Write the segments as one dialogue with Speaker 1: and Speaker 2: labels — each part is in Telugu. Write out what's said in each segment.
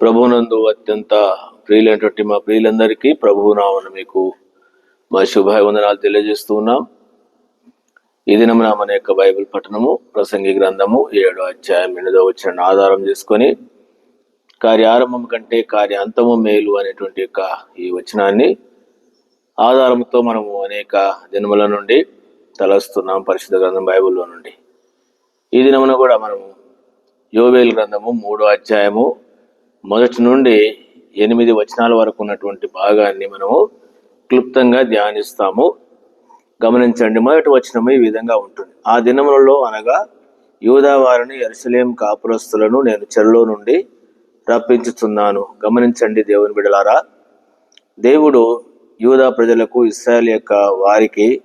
Speaker 1: ప్రభునందు అత్యంత ప్రియులైనటువంటి మా ప్రియులందరికీ ప్రభువు నామన మీకు మా శుభాభివందనాలు తెలియజేస్తూ ఉన్నాం. ఈ దినమున మన యొక్క బైబిల్ పఠనము ప్రసంగి గ్రంథము ఏడో అధ్యాయం ఎనిమిదో వచ్చిన ఆధారం చేసుకొని కార్యారంభం కంటే కార్యాంతము మేలు అనేటువంటి యొక్క ఈ వచనాన్ని ఆధారంతో మనము అనేక దినముల నుండి తలస్తున్నాం పరిశుద్ధ గ్రంథం బైబిల్లో నుండి. ఈ దినమున కూడా మనము యోవేల్ గ్రంథము మూడో అధ్యాయము మొదటి నుండి ఎనిమిది వచనాల వరకు ఉన్నటువంటి భాగాన్ని మనము క్లుప్తంగా ధ్యానిస్తాము. గమనించండి మొదటి వచనము ఈ విధంగా ఉంటుంది. ఆ దినములలో అనగా యూదా వారిని ఎరుసలేం కాపురస్తులను నేను చెరలో నుండి రప్పించుతున్నాను గమనించండి దేవుని బిడలారా దేవుడు యూదా ప్రజలకు ఇస్రాయల్ యొక్క వారికి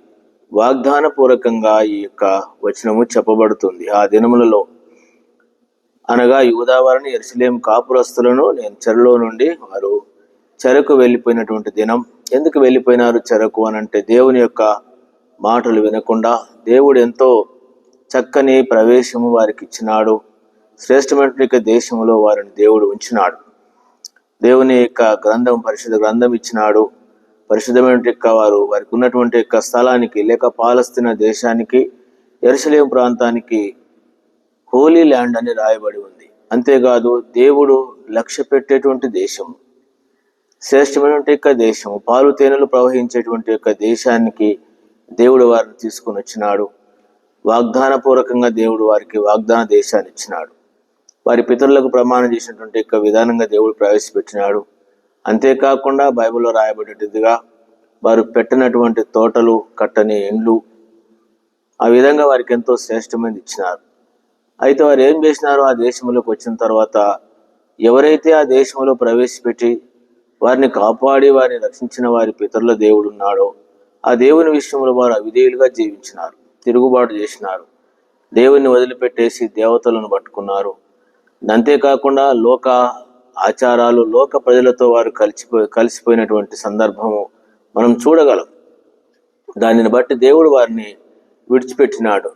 Speaker 1: వాగ్దానపూర్వకంగా ఈ యొక్క వచనము చెప్పబడుతుంది. ఆ దినములలో అనగా యూదావారిని ఎరుసలేం కాపురస్తులను నేను చెరలో నుండి వారు చెరకు వెళ్ళిపోయినటువంటి దినం. ఎందుకు వెళ్ళిపోయినారు చెరకు అని అంటే దేవుని యొక్క మాటలు వినకుండా దేవుడు ఎంతో చక్కని ప్రవేశము వారికి ఇచ్చినాడు. శ్రేష్టమైన దేశంలో వారిని దేవుడు ఉంచినాడు. దేవుని యొక్క గ్రంథం పరిశుద్ధ గ్రంథం ఇచ్చినాడు. పరిశుద్ధమైన యొక్క వారు వారికి ఉన్నటువంటి యొక్క స్థలానికి లేక పాలస్తీన దేశానికి ఎరుసలేం ప్రాంతానికి హోలీ ల్యాండ్ అని రాయబడి ఉంది. అంతేకాదు దేవుడు లక్ష్య పెట్టేటువంటి దేశం శ్రేష్టమైనటువంటి యొక్క దేశం పాలు తేనెలు ప్రవహించేటువంటి యొక్క దేశానికి దేవుడు వారిని తీసుకుని వచ్చినాడు. వాగ్దాన పూర్వకంగా దేవుడు వారికి వాగ్దాన దేశాన్ని ఇచ్చినాడు. వారి పితరులకు ప్రమాణం చేసినటువంటి యొక్క విధానంగా దేవుడు ప్రవేశపెట్టినాడు. అంతేకాకుండా బైబిల్లో రాయబడేటిదిగా వారు పెట్టినటువంటి తోటలు కట్టని ఇండ్లు ఆ విధంగా వారికి ఎంతో శ్రేష్టమైనది ఇచ్చినారు. అయితే వారు ఏం చేసినారో ఆ దేశంలోకి వచ్చిన తర్వాత ఎవరైతే ఆ దేశంలో ప్రవేశపెట్టి వారిని కాపాడి వారిని రక్షించిన వారి పితరుల దేవుడు ఉన్నాడో ఆ దేవుని విషయంలో వారు అవిధేయులుగా జీవించినారు తిరుగుబాటు చేసినారు. దేవుని వదిలిపెట్టేసి దేవతలను పట్టుకున్నారు. అంతేకాకుండా లోక ఆచారాలు లోక ప్రజలతో వారు కలిసిపోయి కలిసిపోయినటువంటి సందర్భము మనం చూడగలం. దానిని బట్టి దేవుడు వారిని విడిచిపెట్టినాడు.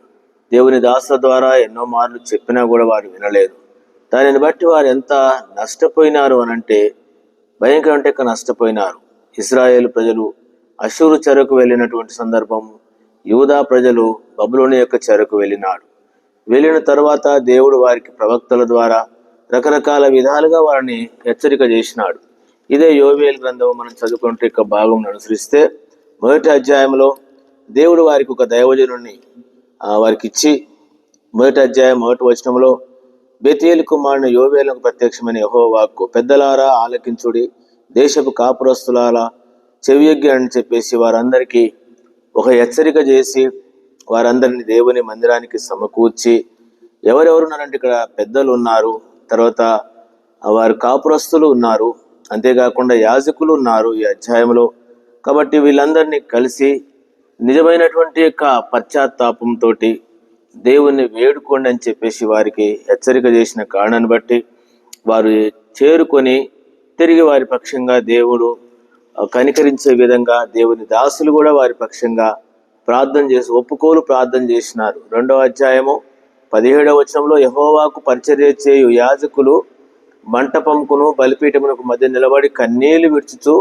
Speaker 1: దేవుని దాసుల ద్వారా ఎన్నో మార్లు చెప్పినా కూడా వారు వినలేదు. దానిని బట్టి వారు ఎంత నష్టపోయినారు అని అంటే భయంకరంటే నష్టపోయినారు. ఇస్రాయేల్ ప్రజలు అశూరు చెరకు వెళ్ళినటువంటి సందర్భం యూదా ప్రజలు బబులోని యొక్క చెరకు వెళ్ళినాడు వెళ్ళిన తర్వాత దేవుడు వారికి ప్రవక్తల ద్వారా రకరకాల విధాలుగా వారిని హెచ్చరిక చేసినాడు. ఇదే యోవేల్ గ్రంథం మనం చదువుకుంటే యొక్క భాగం అనుసరిస్తే మొదటి అధ్యాయంలో దేవుడు వారికి ఒక దైవజనుడిని వారికి ఇచ్చి మొదటి అధ్యాయం మొదటి వచనంలో బెతేలు కుమారుని యోవేలకు ప్రత్యక్షమైన యహోవాక్కు పెద్దలారా ఆలకించుడి దేశపు కాపురస్తులారా చెవియజ్ఞ అని చెప్పేసి వారందరికీ ఒక హెచ్చరిక చేసి వారందరిని దేవుని మందిరానికి సమకూర్చి ఎవరెవరు ఉన్నారంటే ఇక్కడ పెద్దలు ఉన్నారు తర్వాత వారు కాపురస్తులు ఉన్నారు అంతేకాకుండా యాజకులు ఉన్నారు ఈ అధ్యాయంలో. కాబట్టి వీళ్ళందరినీ కలిసి నిజమైనటువంటి యొక్క పశ్చాత్తాపంతో దేవుణ్ణి వేడుకోండి అని చెప్పేసి వారికి హెచ్చరిక చేసిన కారణాన్ని బట్టి వారు చేరుకొని తిరిగి వారి పక్షంగా దేవుడు కనికరించే విధంగా దేవుని దాసులు కూడా వారి పక్షంగా ప్రార్థన చేసి ఒప్పుకోలు ప్రార్థన చేసినారు. రెండవ అధ్యాయము పదిహేడవ వచనంలో యహోవాకు పరిచర్య చేయు యాజకులు మంటపంకును బలిపీఠమునకు మధ్య నిలబడి కన్నీళ్ళు విడుచుతూ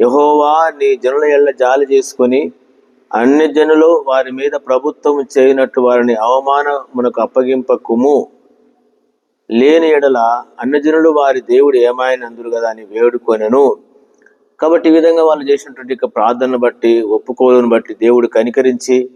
Speaker 1: యహోవా నీ జనుల ఎళ్ళ జాలి చేసుకొని అన్ని జనులు వారి మీద ప్రభుత్వం చేయనట్టు వారిని అవమానమునకు అప్పగింపకుము. లేని ఎడల అన్నజనులు వారి దేవుడు ఏమాయని అందరు కదా అని వేడుకొనెను. కాబట్టి ఈ విధంగా వాళ్ళు చేసినటువంటి ప్రార్థనను బట్టి ఒప్పుకోలను బట్టి దేవుడు కనికరించి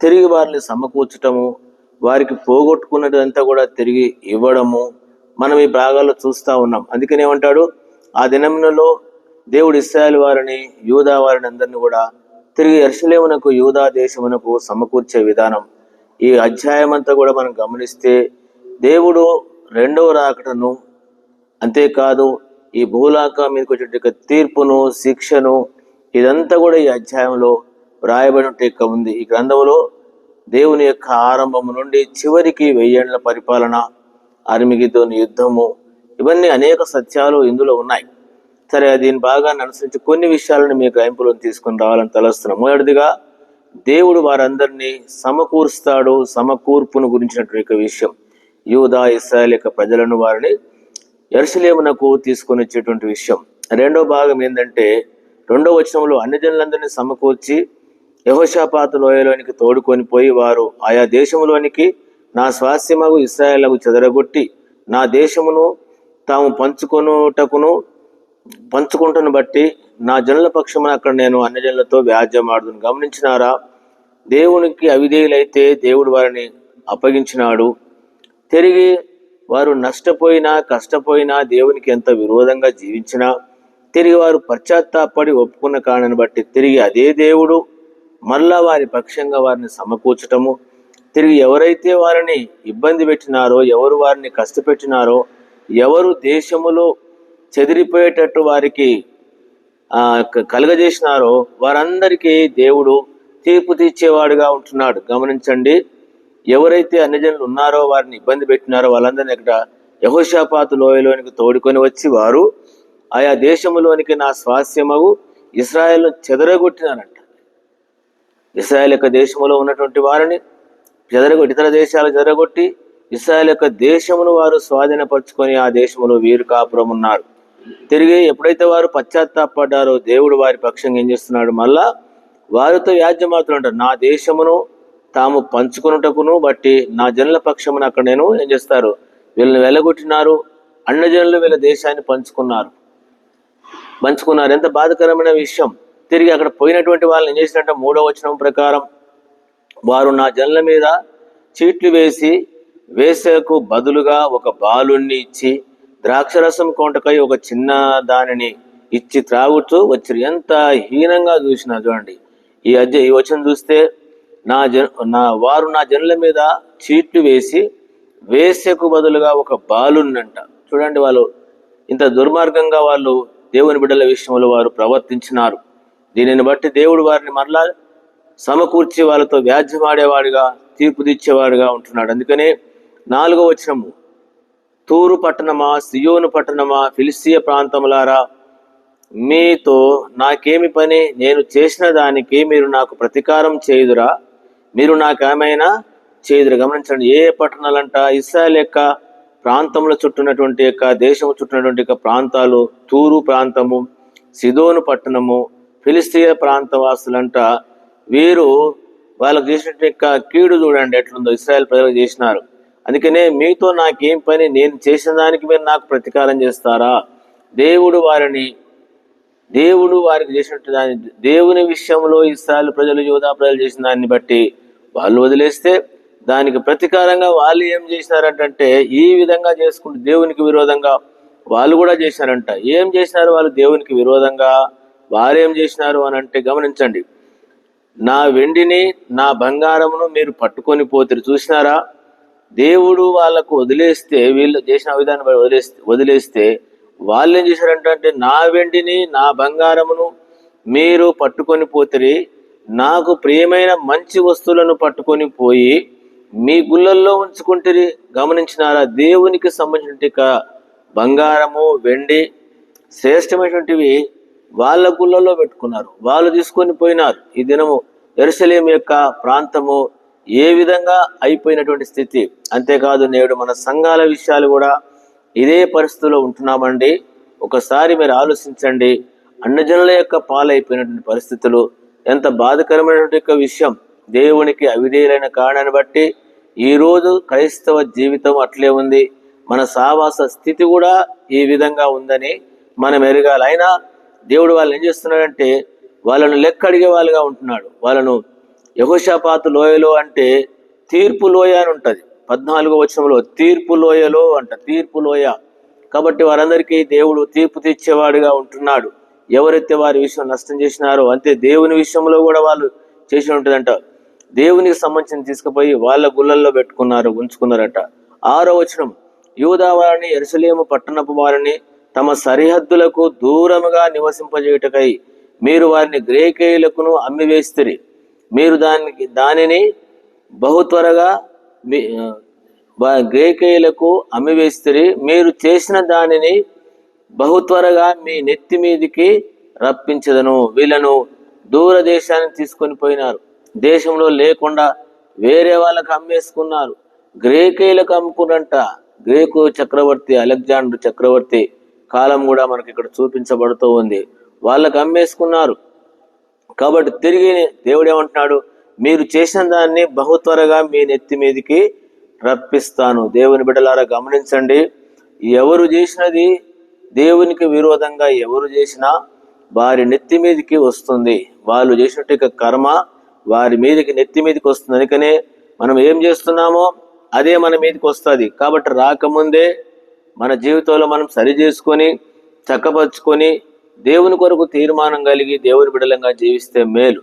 Speaker 1: తిరిగి వారిని సమకూర్చటము వారికి పోగొట్టుకున్నదంతా కూడా తిరిగి ఇవ్వడము మనం ఈ భాగాల్లో చూస్తా ఉన్నాం. అందుకనేమంటాడు ఆ దినములలో దేవుడు ఇస్రాయల్ వారిని యూదా వారిని అందరిని కూడా తిరిగి ఎర్షలేమునకు యూదా దేశమునకు సమకూర్చే విధానం. ఈ అధ్యాయమంతా కూడా మనం గమనిస్తే దేవుడు రెండవ రాకటను అంతేకాదు ఈ భూలాక మీదకి వచ్చే తీర్పును శిక్షను ఇదంతా కూడా ఈ అధ్యాయంలో వ్రాయబడినట్టు యొక్క ఉంది. ఈ గ్రంథంలో దేవుని యొక్క ఆరంభము నుండి చివరికి వెయ్యేళ్ళ పరిపాలన అరిమిగితోని యుద్ధము ఇవన్నీ అనేక సత్యాలు ఇందులో ఉన్నాయి. సరే దీని బాగా అనుసరించి కొన్ని విషయాలను మీ గ్రహింపులో తీసుకొని రావాలని తలస్తున్నాం. మొదటిదిగా దేవుడు వారందరినీ సమకూరుస్తాడు సమకూర్పును గురించినటువంటి విషయం. యూదా ఇస్రాయల్ యొక్క ప్రజలను వారిని ఎరుసలేమునకు తీసుకొని వచ్చేటువంటి విషయం. రెండో భాగం ఏంటంటే రెండో వచనంలో అన్ని జనులందరినీ సమకూర్చి యహోషాపాత లోయలోనికి తోడుకొని పోయి వారు ఆయా దేశంలోనికి నా స్వాస్యమగు ఇస్రాయేళ్ళకు చెదరగొట్టి నా దేశమును తాము పంచుకొనుటకును పంచుకుంటును బట్టి నా జనుల పక్షమున అక్కడ నేను అన్ని జనులతో వ్యాజ్యమాడుదును. గమనించినారా? దేవునికి అవిధేయులైతే దేవుడు వారిని అప్పగించినాడు. తిరిగి వారు నష్టపోయినా కష్టపోయినా దేవునికి ఎంత విరోధంగా జీవించినా తిరిగి వారు పశ్చాత్తాపడి ఒప్పుకున్న కారణాన్ని బట్టి తిరిగి అదే దేవుడు మళ్ళా వారి పక్షంగా వారిని సమకూర్చటము తిరిగి ఎవరైతే వారిని ఇబ్బంది పెట్టినారో ఎవరు వారిని కష్టపెట్టినారో ఎవరు దేశములో చెదిరిపోయేటట్టు వారికి కలుగజేసినారో వారందరికీ దేవుడు తీర్పు తీర్చేవాడుగా ఉంటున్నాడు. గమనించండి ఎవరైతే అన్యజనులు ఉన్నారో వారిని ఇబ్బంది పెట్టినారో వాళ్ళందరినీ ఇక్కడ యహోషాపాతు లోయలోనికి తోడుకొని వచ్చి వారు ఆయా దేశములోనికి నా స్వాస్యమగు ఇస్రాయల్ను చెదరగొట్టినారంట. ఇస్రాయల్ యొక్క దేశంలో ఉన్నటువంటి వారిని చెదరగొట్టి ఇతర దేశాలు చెదరగొట్టి ఇస్రాయల్ యొక్క దేశమును వారు స్వాధీనపరుచుకొని ఆ దేశంలో వీరు కాపురం ఉన్నారు తిరిగి ఎప్పుడైతే వారు పశ్చాత్తాపడ్డారో దేవుడు వారి పక్షంగా ఏం చేస్తున్నాడు? మళ్ళా వారితో వ్యాజ్యమాడుతూ ఉంటారు నా దేశమును తాము పంచుకున్నటకును బట్టి నా జనుల పక్షమును అక్కడ నేను ఏం చేస్తారు? వీళ్ళని వెలగొట్టినారు. అన్న జనులు వీళ్ళ దేశాన్ని పంచుకున్నారు. పంచుకున్నారు. ఎంత బాధకరమైన విషయం. తిరిగి అక్కడ పోయినటువంటి వాళ్ళని ఏం చేసినట్ట మూడో వచనం ప్రకారం వారు నా జనుల మీద చీట్లు వేసి వేసకు బదులుగా ఒక బాలుణ్ణి ఇచ్చి ద్రాక్షరసం కొంటకై ఒక చిన్న దానిని ఇచ్చి త్రాగుతూ వచ్చారు. ఎంత హీనంగా చూసినా చూడండి. ఈ అధ్య ఈ వచనం చూస్తే నా జన నా వారు నా జనుల మీద చీట్లు వేసి వేసకు బదులుగా ఒక బాలున్నంట. చూడండి వాళ్ళు ఇంత దుర్మార్గంగా వాళ్ళు దేవుని బిడ్డల విషయంలో వారు ప్రవర్తించినారు. దీనిని బట్టి దేవుడు వారిని మరలా సమకూర్చి వాళ్ళతో వ్యాజ్యమాడేవాడిగా తీర్పు తీర్చేవాడిగా ఉంటున్నాడు. అందుకనే నాలుగో వచనము తూరు పట్టణమా సియోను పట్టణమా ఫిలిస్తీయ ప్రాంతములారా మీతో నాకేమి పని నేను చేసిన దానికి మీరు నాకు ప్రతీకారం చేయుదురా. మీరు నాకేమైనా చేయుదురు. గమనించండి ఏ పట్టణాలంట ఇస్రాయల్ యొక్క ప్రాంతంలో చుట్టినటువంటి యొక్క దేశం చుట్టినటువంటి యొక్క ప్రాంతాలు తూరు ప్రాంతము సిదోను పట్టణము ఫిలిస్తీయ ప్రాంతవాసులంట వీరు వాళ్ళకు చేసినటువంటి యొక్క కీడు చూడండి ఎట్లుందో ఇస్రాయల్ ప్రజలకు చేసినారు. అందుకనే మీతో నాకేం పని నేను చేసిన దానికి మీరు నాకు ప్రతీకారం చేస్తారా? దేవుడు వారిని దేవుడు వారికి చేసినట్టు దాని దేవుని విషయంలో ఇస్రాయల్ ప్రజలు యోధా ప్రజలు చేసిన దాన్ని బట్టి వాళ్ళు వదిలేస్తే దానికి ప్రతీకారంగా వాళ్ళు ఏం చేసినారంటే ఈ విధంగా చేసుకుంటూ దేవునికి విరోధంగా వాళ్ళు కూడా చేశారంట ఏం చేసినారు వాళ్ళు దేవునికి విరోధంగా? వారేం చేసినారు అని అంటే గమనించండి. నా వెండిని నా బంగారమును మీరు పట్టుకొని పోతారు. చూసినారా? దేవుడు వాళ్ళకు వదిలేస్తే వీళ్ళు చేసిన విధానం వదిలేస్తే వదిలేస్తే వాళ్ళు ఏం చేశారంటే నా వెండిని నా బంగారమును మీరు పట్టుకొని పోతిరి నాకు ప్రియమైన మంచి వస్తువులను పట్టుకొని పోయి మీ గుళ్ళల్లో ఉంచుకుంటే గమనించినారా? దేవునికి సంబంధించిన బంగారము వెండి శ్రేష్టమైనటువంటివి వాళ్ళ గుళ్ళలో పెట్టుకున్నారు. వాళ్ళు తీసుకొని పోయినారు. ఈ దినము ఎరుసలేం యొక్క ప్రాంతము ఏ విధంగా అయిపోయినటువంటి స్థితి? అంతేకాదు నేడు మన సంఘాల విషయాలు కూడా ఇదే పరిస్థితిలో ఉంటున్నామండి. ఒకసారి మీరు ఆలోచించండి. అన్నజనుల యొక్క పాలైపోయినటువంటి పరిస్థితులు ఎంత బాధకరమైనటువంటి యొక్క విషయం. దేవునికి అవిధేయులైన కారణాన్ని బట్టి ఈ రోజు క్రైస్తవ జీవితం అట్లే ఉంది. మన సావాస స్థితి కూడా ఈ విధంగా ఉందని మనం ఎరగాలి. అయినా దేవుడు వాళ్ళని ఏం చేస్తున్నాడంటే వాళ్ళను లెక్క అడిగే వాళ్ళుగా ఉంటున్నాడు. వాళ్ళను యహోషాపాతు లోయలో అంటే తీర్పు లోయ అని ఉంటుంది. పద్నాలుగో వచనంలో తీర్పు లోయలో అంట తీర్పు లోయ. కాబట్టి వారందరికీ దేవుడు తీర్పు తీర్చేవాడుగా ఉంటున్నాడు. ఎవరైతే వారి విషయం నష్టం చేసినారో అంతే దేవుని విషయంలో కూడా వాళ్ళు చేసి ఉంటుందంట. దేవునికి సంబంధించిన తీసుకుపోయి వాళ్ళ గుళ్ళల్లో పెట్టుకున్నారు ఉంచుకున్నారట. ఆరో వచనం యూదా వారిని ఎరుసలేము పట్టణపు వారిని తమ సరిహద్దులకు దూరముగా నివసింపజేయుటకై మీరు వారిని గ్రేకేయులకును అమ్మివేస్తిరి. మీరు దానికి దానిని బహు త్వరగా మీ- గ్రేకేయులకు అమ్మివేస్తిరి మీరు చేసిన దానిని బహు త్వరగా మీ నెత్తి మీదికి రప్పించదను. వీళ్ళను దూరదేశానికి తీసుకొని పోయినారు. దేశంలో లేకుండా వేరే వాళ్ళకి అమ్మేసుకున్నారు. గ్రేకేయులకు అమ్ముకున్నంట గ్రేకు చక్రవర్తి అలెగ్జాండర్ చక్రవర్తి కాలం కూడా మనకి ఇక్కడ చూపించబడుతూ ఉంది. వాళ్ళకి అమ్మేసుకున్నారు. కాబట్టి తిరిగి దేవుడు ఏమంటున్నాడు మీరు చేసిన దాన్ని బహు త్వరగా మీ నెత్తి మీదకి రప్పిస్తాను. దేవుని బిడ్డలారా గమనించండి. ఎవరు చేసినది దేవునికి విరోధంగా ఎవరు చేసినా వారి నెత్తి మీదకి వస్తుంది. వాళ్ళు చేసినట్టు కర్మ వారి మీదకి నెత్తి మీదకి వస్తుంది. అందుకనే మనం ఏం చేస్తున్నామో అదే మన మీదకి వస్తుంది. కాబట్టి రాకముందే మన జీవితంలో మనం సరి చేసుకొని చక్కపరుచుకొని దేవుని కొరకు తీర్మానం కలిగి దేవుని బిడలంగా జీవిస్తే మేలు.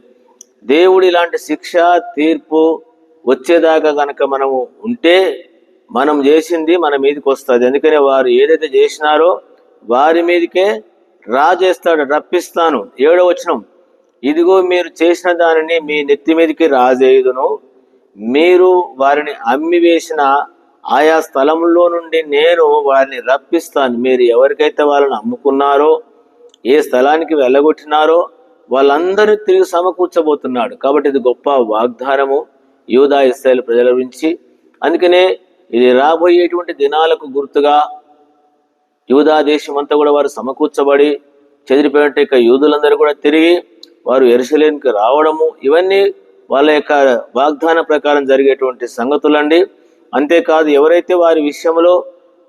Speaker 1: దేవుడు ఇలాంటి శిక్ష తీర్పు వచ్చేదాకా గనక మనము ఉంటే మనం చేసింది మన మీదకి వస్తుంది. అందుకనే వారు ఏదైతే చేసినారో వారి మీదకే రాజేస్తాడు రప్పిస్తాను. ఏడో వచనం ఇదిగో మీరు చేసిన దానిని మీ నెత్తి మీదకి రాజేయుదును. మీరు వారిని అమ్మి వేసిన ఆయా స్థలంలో నుండి నేను వారిని రప్పిస్తాను. మీరు ఎవరికైతే వాళ్ళని అమ్ముకున్నారో ఏ స్థలానికి వెళ్ళగొట్టినారో వాళ్ళందరూ తిరిగి సమకూర్చబోతున్నాడు. కాబట్టి ఇది గొప్ప వాగ్దానము. యూదా ఇస్రాయల్ ప్రజల గురించి. అందుకనే ఇది రాబోయేటువంటి దినాలకు గుర్తుగా యూదా దేశం అంతా కూడా వారు సమకూర్చబడి చెదిరిపోయినట్టు యొక్క యూదులందరూ కూడా తిరిగి వారు ఎరుసలేనికి రావడము ఇవన్నీ వాళ్ళ యొక్క వాగ్దాన ప్రకారం జరిగేటువంటి సంగతులండి. అంతేకాదు ఎవరైతే వారి విషయంలో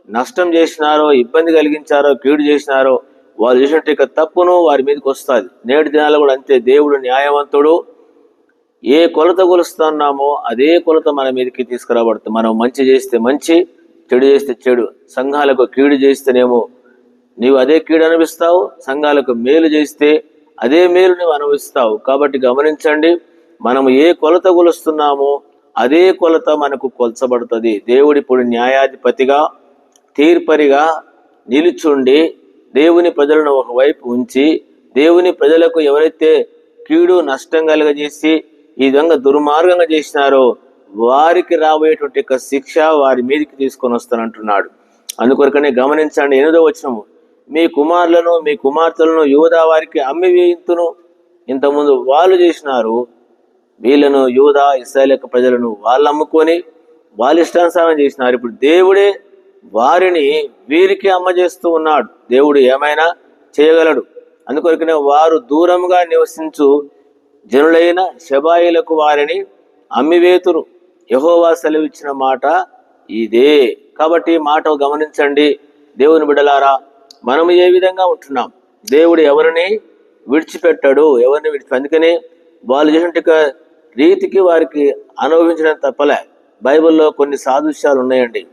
Speaker 1: నష్టం చేసినారో ఇబ్బంది కలిగించారో కీడు చేసినారో వారు చేసినట్టు ఇక తప్పును వారి మీదకి వస్తుంది. నేటి దినాలు కూడా అంతే. దేవుడు న్యాయవంతుడు. ఏ కొలత కొలుస్తున్నామో అదే కొలత మన మీదకి తీసుకురాబడుతుంది. మనం మంచి చేస్తే మంచి చెడు చేస్తే చెడు. సంఘాలకు కీడు చేస్తేనేమో నీవు అదే కీడు అనిపిస్తావు సంఘాలకు మేలు చేస్తే అదే మేలు నువ్వు అనుభవిస్తావు. కాబట్టి గమనించండి మనం ఏ కొలత కొలుస్తున్నామో అదే కొలత మనకు కొలచబడుతుంది. దేవుడి ఇప్పుడు న్యాయాధిపతిగా తీర్పరిగా నిలుచుండి దేవుని ప్రజలను ఒకవైపు ఉంచి దేవుని ప్రజలకు ఎవరైతే కీడు నష్టం కలగజేసి ఈ విధంగా దుర్మార్గంగా చేసినారో వారికి రాబోయేటువంటి యొక్క శిక్ష వారి మీదకి తీసుకొని వస్తానంటున్నాడు అందుకొరకనే గమనించండి ఎనిమిదో వచనము. మీ కుమారులను మీ కుమార్తెలను యువదా వారికి అమ్మి వేయింతును. ఇంతకుముందు వాళ్ళు చేసినారు. వీళ్ళను యూదా ఇస్రాయల్ యొక్క ప్రజలను వాళ్ళు అమ్ముకొని వాళ్ళ ఇష్టానుసారం చేసినారు. ఇప్పుడు దేవుడే వారిని వీరికి అమ్మజేస్తూ ఉన్నాడు. దేవుడు ఏమైనా చేయగలడు? అందుకొరకనే వారు దూరంగా నివసించు జనులైన శబాయిలకు వారిని అమ్మివేతురు. యహోవా సెలవిచ్చిన మాట ఇదే. కాబట్టి మాట గమనించండి. దేవుని బిడలారా మనము ఏ విధంగా ఉంటున్నాం? దేవుడు ఎవరిని విడిచిపెట్టాడు ఎవరిని విడిచి అందుకని వాళ్ళు చేసిన రీతికి వారికి అనుభవించడం తప్పలే. బైబిల్లో కొన్ని సాదృశ్యాలు ఉన్నాయండి.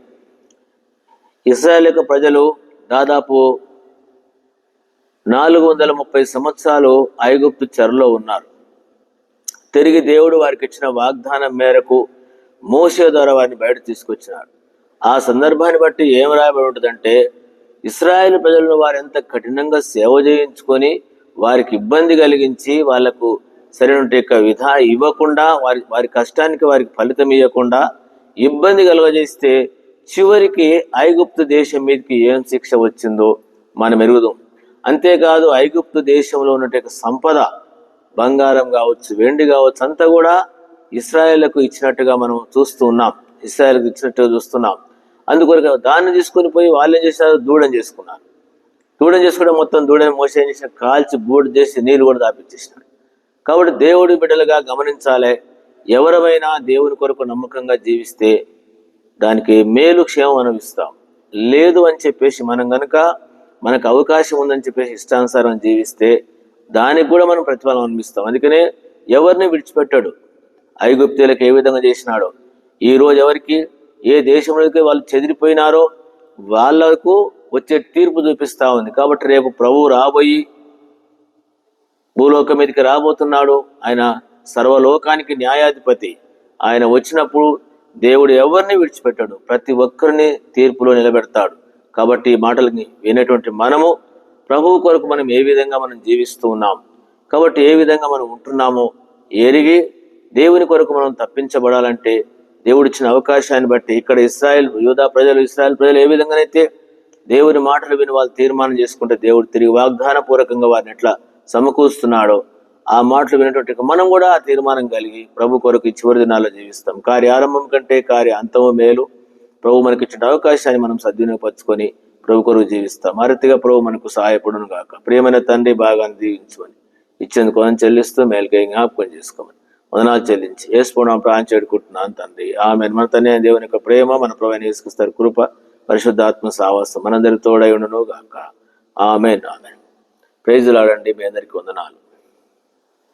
Speaker 1: ఇస్రాయల్ యొక్క ప్రజలు దాదాపు నాలుగు వందల ముప్పై సంవత్సరాలు ఐగుప్తు చెరలో ఉన్నారు. తిరిగి దేవుడు వారికి ఇచ్చిన వాగ్దానం మేరకు మోసే ద్వారా వారిని బయట తీసుకొచ్చినాడు. ఆ సందర్భాన్ని బట్టి ఏం రాయబడి ఉంటుందంటే ఇస్రాయేల్ ప్రజలను వారు ఎంత కఠినంగా సేవ చేయించుకొని వారికి ఇబ్బంది కలిగించి వాళ్ళకు సరైన యొక్క విధా ఇవ్వకుండా వారి వారి కష్టానికి వారికి ఫలితం ఇవ్వకుండా ఇబ్బంది కలుగజేస్తే చివరికి ఐగుప్తు దేశం మీదకి ఏం శిక్ష వచ్చిందో మనం ఎరుగుదాం. అంతేకాదు ఐగుప్తు దేశంలో ఉన్నటువంటి సంపద బంగారం కావచ్చు వెండి కావచ్చు అంతా కూడా ఇస్రాయేళ్ళకు ఇచ్చినట్టుగా మనం చూస్తూ ఉన్నాం. ఇస్రాయేల్కు ఇచ్చినట్టుగా చూస్తున్నాం. అందుకొరకు దాన్ని తీసుకుని పోయి వాళ్ళు ఏం చేశారు? దూడం చేసుకున్నారు. దూడం చేసుకోవడం మొత్తం దూడని మోసం చేసిన కాల్చి బూడి చేసి నీళ్ళు కూడా దాపించేసినాడు కాబట్టి దేవుడి బిడ్డలుగా గమనించాలి. ఎవరమైనా దేవుని కొరకు నమ్మకంగా జీవిస్తే దానికి మేలు క్షేమం అనుభవిస్తాం. లేదు అని చెప్పేసి మనం కనుక మనకు అవకాశం ఉందని చెప్పేసి ఇష్టానుసారం జీవిస్తే దానికి కూడా మనం ప్రతిఫలం అనిపిస్తాం అందుకనే ఎవరిని విడిచిపెట్టాడు. ఐగుప్తులకు ఏ విధంగా చేసినాడో ఈ రోజు ఎవరికి ఏ దేశంలోకి వాళ్ళు చెదిరిపోయినారో వాళ్ళకు వచ్చే తీర్పు చూపిస్తా ఉంది. కాబట్టి రేపు ప్రభువు రాబోయి భూలోకం మీదకి రాబోతున్నాడు. ఆయన సర్వలోకానికి న్యాయాధిపతి. ఆయన వచ్చినప్పుడు దేవుడు ఎవరిని విడిచిపెట్టాడు? ప్రతి ఒక్కరిని తీర్పులో నిలబెడతాడు. కాబట్టి ఈ మాటలని వినేటువంటి మనము ప్రభువు కొరకు మనం ఏ విధంగా మనం జీవిస్తూ ఉన్నాం? కాబట్టి ఏ విధంగా మనం ఉంటున్నామో ఎరిగి దేవుని కొరకు మనం తప్పించబడాలంటే దేవుడిచ్చిన అవకాశాన్ని బట్టి ఇక్కడ ఇస్రాయల్ యూదా ప్రజలు ఇస్రాయల్ ప్రజలు ఏ విధంగానైతే దేవుని మాటలు విని వాళ్ళు తీర్మానం చేసుకుంటే దేవుడు తిరిగి వాగ్దాన పూర్వకంగా వారిని ఎట్లా సమకూరుస్తున్నాడో ఆ మాటలు వినటువంటి మనం కూడా ఆ తీర్మానం కలిగి ప్రభు కొరకు చివరి దినాల్లో జీవిస్తాం. కార్య ఆరంభం కంటే కార్య అంతము మేలు. ప్రభు మనకి ఇచ్చిన అవకాశాన్ని మనం సద్వినియోగపరచుకొని ప్రభు కొరకు జీవిస్తాం. మరతిగా ప్రభు మనకు సహాయపడును గాక. ప్రియమైన తండ్రి బాగా దీవించమని ఇచ్చేందుకు మనం చెల్లిస్తూ మేలుకై జ్ఞాపకం చేసుకోమని వదనాలు చెల్లించి వేసుకోవడం ప్రాణం చేడుకుంటున్నాను తండ్రి. ఆమె మన తనే దేవుని యొక్క ప్రేమ మన ప్రభు వేసుకొస్తారు కృప పరిశుద్ధాత్మ సావాసం మనందరి తోడై ఉండును గాక. ఆమె ఆమె ప్రైజులాడండి మీ అందరికీ వందనాలు.